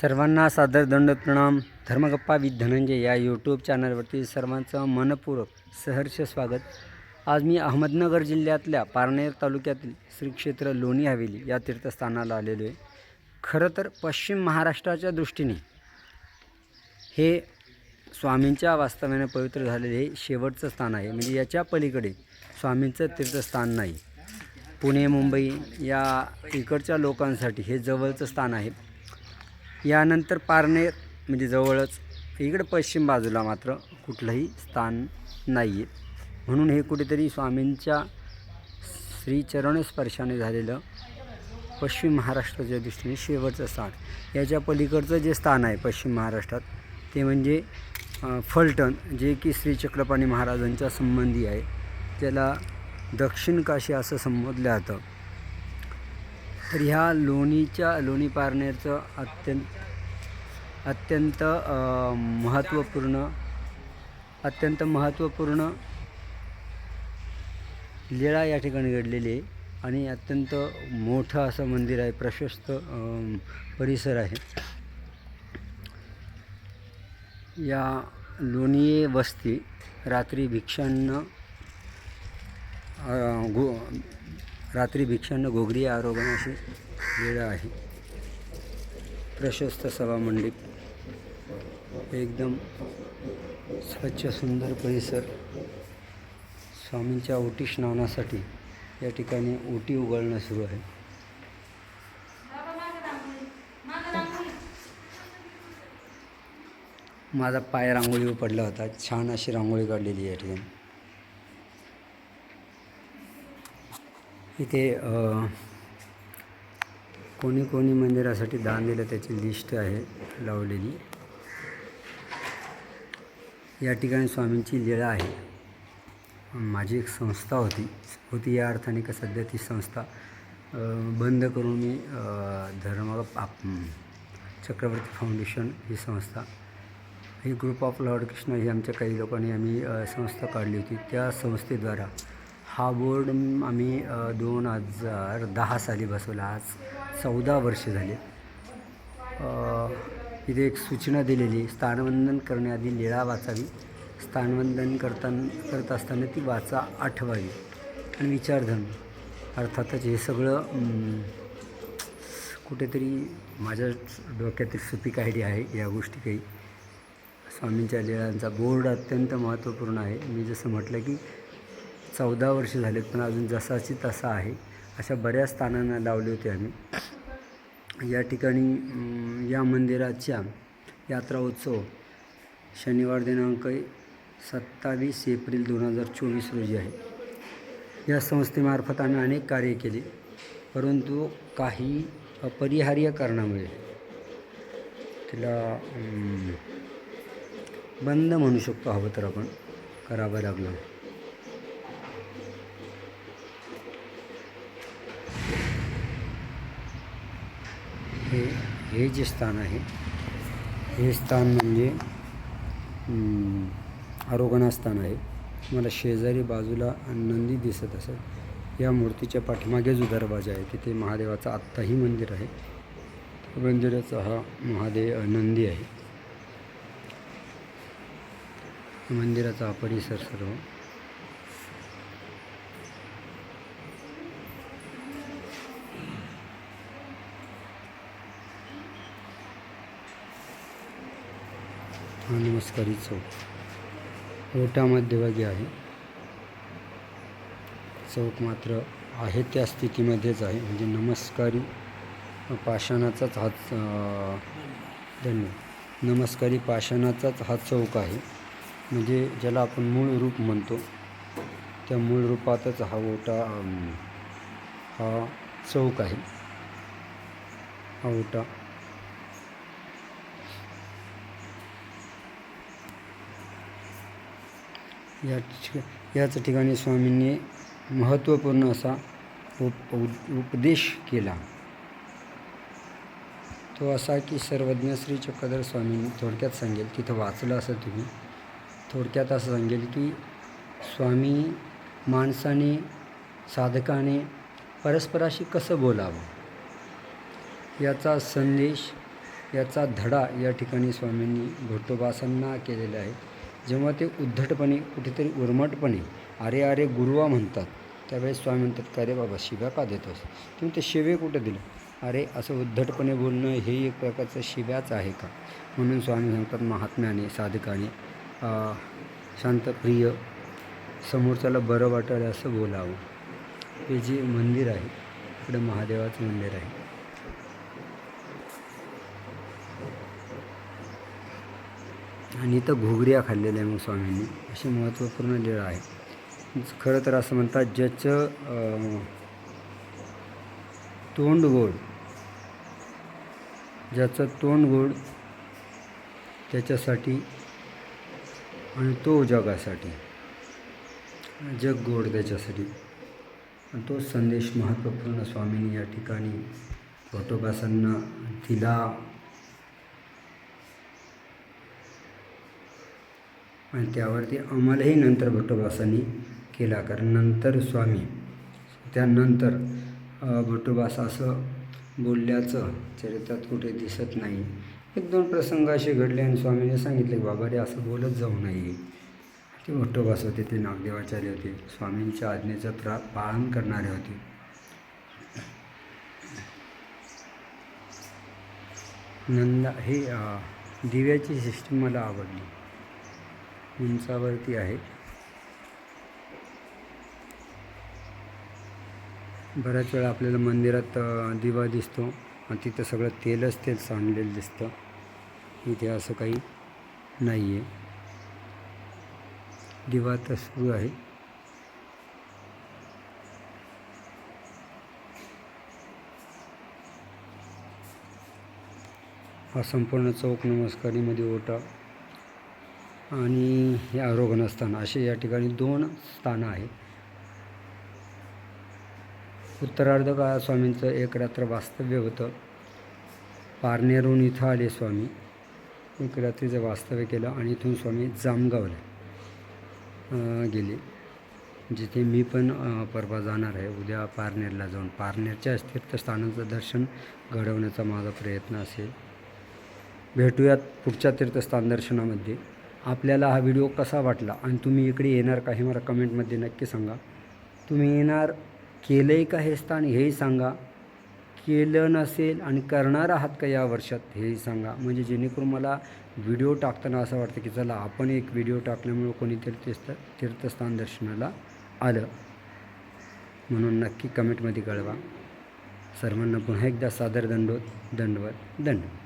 सर्वांना सादर दंड प्रणाम. धर्मगप्पा विथ धनंजय या यूट्यूब चॅनलवरती सर्वांचं मनपूर्वक सहर्ष स्वागत. आज मी अहमदनगर जिल्ह्यातल्या पारनेर तालुक्यातील श्री क्षेत्र लोणी हवेली या तीर्थस्थानाला आलेलो आहे. खरं तर पश्चिम महाराष्ट्राच्या दृष्टीने हे स्वामींच्या वास्तव्याने पवित्र झालेले हे शेवटचं स्थान आहे. म्हणजे याच्या पलीकडे स्वामींचं तीर्थस्थान नाही. पुणे मुंबई या इकडच्या लोकांसाठी हे जवळचं स्थान आहे. यानंतर पारनेर म्हणजे जवळच. इकडं पश्चिम बाजूला मात्र कुठलंही स्थान नाही आहे म्हणून हे कुठेतरी स्वामींच्या श्रीचरण स्पर्शाने झालेलं पश्चिम महाराष्ट्राच्या दृष्टीने शेवटचं स्थान. याच्या पलीकडचं जे स्थान आहे पश्चिम महाराष्ट्रात ते म्हणजे फलटण जे की श्री चक्रपाणी महाराजांच्या संबंधी आहे. त्याला दक्षिण काशी असं संबोधलं जातं. तर ह्या लोणीच्या लोणी पारनेरचं अत्यंत अत्यंत महत्त्वपूर्ण अत्यंत महत्त्वपूर्ण लीळा या ठिकाणी घडलेली आहे आणि अत्यंत मोठं असं मंदिर आहे प्रशस्त परिसर आहे. या लोणीये वस्ती रात्री भिक्षांना गो रात्री भिक्षांना घोगरी आरोग्य वेळ आहे. प्रशस्त सभामंडप एकदम स्वच्छ सुंदर परिसर. स्वामींच्या ओटी स्नानासाठी या ठिकाणी ओटी उघडणं सुरू आहे. माझा पाय रांगोळीवर पडला होता. छान अशी रांगोळी काढलेली या ठिकाणी. इथे कोणी कोणी मंदिरासाठी दान दिलं त्याची लिस्ट आहे लावलेली. या ठिकाणी स्वामींची लीळा आहे. माझी एक संस्था होती होती या अर्थाने का सध्या ती संस्था बंद करून मी धर्माला आप चक्रवर्ती फाउंडेशन ही संस्था ही ग्रुप ऑफ लॉर्ड कृष्ण ही आमच्या काही लोकांनी आम्ही संस्था काढली होती. त्या संस्थेद्वारा हा बोर्ड आम्ही दोन हजार दहा साली बसवला. आज चौदा वर्ष झाले. इथे एक सूचना दिलेली स्थानवंदन करण्याआधी लीळा वाचावी. स्थानवंदन करताना करत असताना ती वाचा आठवावी. आणि विचारधन अर्थातच हे सगळं कुठेतरी माझ्या डोक्यातील सुपीक आयडिया आहे या गोष्टी काही. स्वामींच्या लिळांचा बोर्ड अत्यंत महत्त्वपूर्ण आहे. मी जसं म्हटलं की चौदा वर्ष झालेत पण अजून जसाची तसा आहे. अशा बऱ्याच स्थानांना लावले होते आम्ही. या ठिकाणी या मंदिराच्या यात्रा उत्सव शनिवार दिनांक सत्तावीस एप्रिल दोन हजार चोवीस रोजी आहे. या संस्थेमार्फत आम्ही अनेक कार्य केले परंतु काही अपरिहार्य कारणामुळे तिला बंद म्हणू शकतो हवं तर आपण. करावं लागलं. हे हे जे स्थान आहे हे स्थान म्हणजे हम्म, आरोगणा स्थान आहे. मला शेजारी बाजूला नंदी दिसत असत या मूर्तीच्या पाठीमागे जो दरवाजा आहे तिथे महादेवाचं आत्ताही मंदिर आहे. मंदिराचा हा महादेव नंदी आहे. मंदिराचा हा परिसर सर्व नमस्कारी चौक ओटा मध्यभागी आहे. चौक मात्र आहे त्या स्थितीमध्येच आहे. म्हणजे नमस्कारी पाषाणाचाच हा धन्य. नमस्कारी पाषाणाचाच हा चौक आहे. म्हणजे ज्याला आपण मूळ रूप म्हणतो त्या मूळ रूपातच हा ओटा हा चौक आहे. हा ओटा या याच ठिकाणी स्वामींनी महत्त्वपूर्ण असा उप उपदेश केला. तो असा की सर्वज्ञ श्री चक्रधर स्वामींनी थोडक्यात सांगेल तिथं वाचलं असं तुम्ही थोडक्यात असं सांगेल की स्वामी माणसाने साधकाने परस्पराशी कसं बोलावं? याचा संदेश याचा धडा या ठिकाणी स्वामींनी घोटोबासांना केलेला आहे. जेव्हा ते उद्धटपणे कुठेतरी उर्मटपणे अरे अरे गुरुवा म्हणतात त्यावेळेस स्वामी म्हणतात का रे बाबा शिव्या का देतोस तुम्ही ते शिवे कुठं दिलं? अरे असं उद्धटपणे बोलणं हे एक प्रकारचं शिव्याच आहे का? म्हणून स्वामी सांगतात महात्म्याने साधकाने शांतप्रिय समोरच्याला बरं वाटेल असं बोलावं. हे जे मंदिर आहे इकडं महादेवाचं मंदिर आहे आणि इथं घुगऱ्या खाल्लेल्या आहे मग स्वामींनी. अशी महत्त्वपूर्ण लीळ आहे. खरं तर असं म्हणतात ज्याचं तोंड गोड ज्याचं तोंड गोड त्याच्यासाठी आणि तो जगासाठी जग गोड त्याच्यासाठी आणि तो संदेश महत्त्वपूर्ण स्वामींनी या ठिकाणी फोटोबासांना दिला. आणि त्यावरती अंमलही नंतर भट्टोबासांनी केला कारण नंतर स्वामी. त्यानंतर भट्टोबास असं बोलल्याचं चरित्रात कुठे दिसत नाही. एक दोन प्रसंग असे घडले आणि स्वामीने सांगितले की बाबा रे असं बोलत जाऊ नये. ते भट्टोबास होते ते नागदेवाचार्य होते. स्वामींच्या आज्ञेचं प्रा पालन करणारे होते. नंदा हे दिव्याची सिस्टीम मला आवडली. उंचावरती आहे. बऱ्याच वेळा आपल्याला मंदिरात दिवा दिसतो. आणि तिथं सगळं तेलच तेल सांडलेलं दिसतं. इथे असं काही नाही आहे दिवा तर सुरू आहे. हा संपूर्ण चौक नमस्कारीमध्ये ओटा. आणि हे आरोहण स्थान असे या ठिकाणी दोन स्थानं आहेत उत्तरार्ध काळात स्वामींचं एक रात्र वास्तव्य होतं. पारनेरहून इथं आले स्वामी. एक रात्रीचं वास्तव्य केलं आणि इथून स्वामी जामगावला गेले. जिथे मी पण परवा जाणार आहे. उद्या पारनेरला जाऊन पारनेरच्या तीर्थस्थानांचं दर्शन घडवण्याचा माझा प्रयत्न असेल. भेटूयात पुढच्या तीर्थस्थान दर्शनामध्ये. आपल्याला हा व्हिडिओ कसा वाटला आणि तुम्ही इकडे येणार का हे मला कमेंटमध्ये नक्की सांगा. तुम्ही येणार केलं आहे का हे स्थान हेही सांगा. केलं नसेल आणि करणार आहात का या वर्षात हेही सांगा. म्हणजे जेणेकरून मला व्हिडिओ टाकताना असं वाटतं की चला आपण एक व्हिडिओ टाकल्यामुळं कोणीतरी तीर्थ तीर्थस्थान दर्शनाला आलं. म्हणून नक्की कमेंटमध्ये कळवा. सर्वांना पुन्हा एकदा सादर दंडोत दंडवत दंडवत.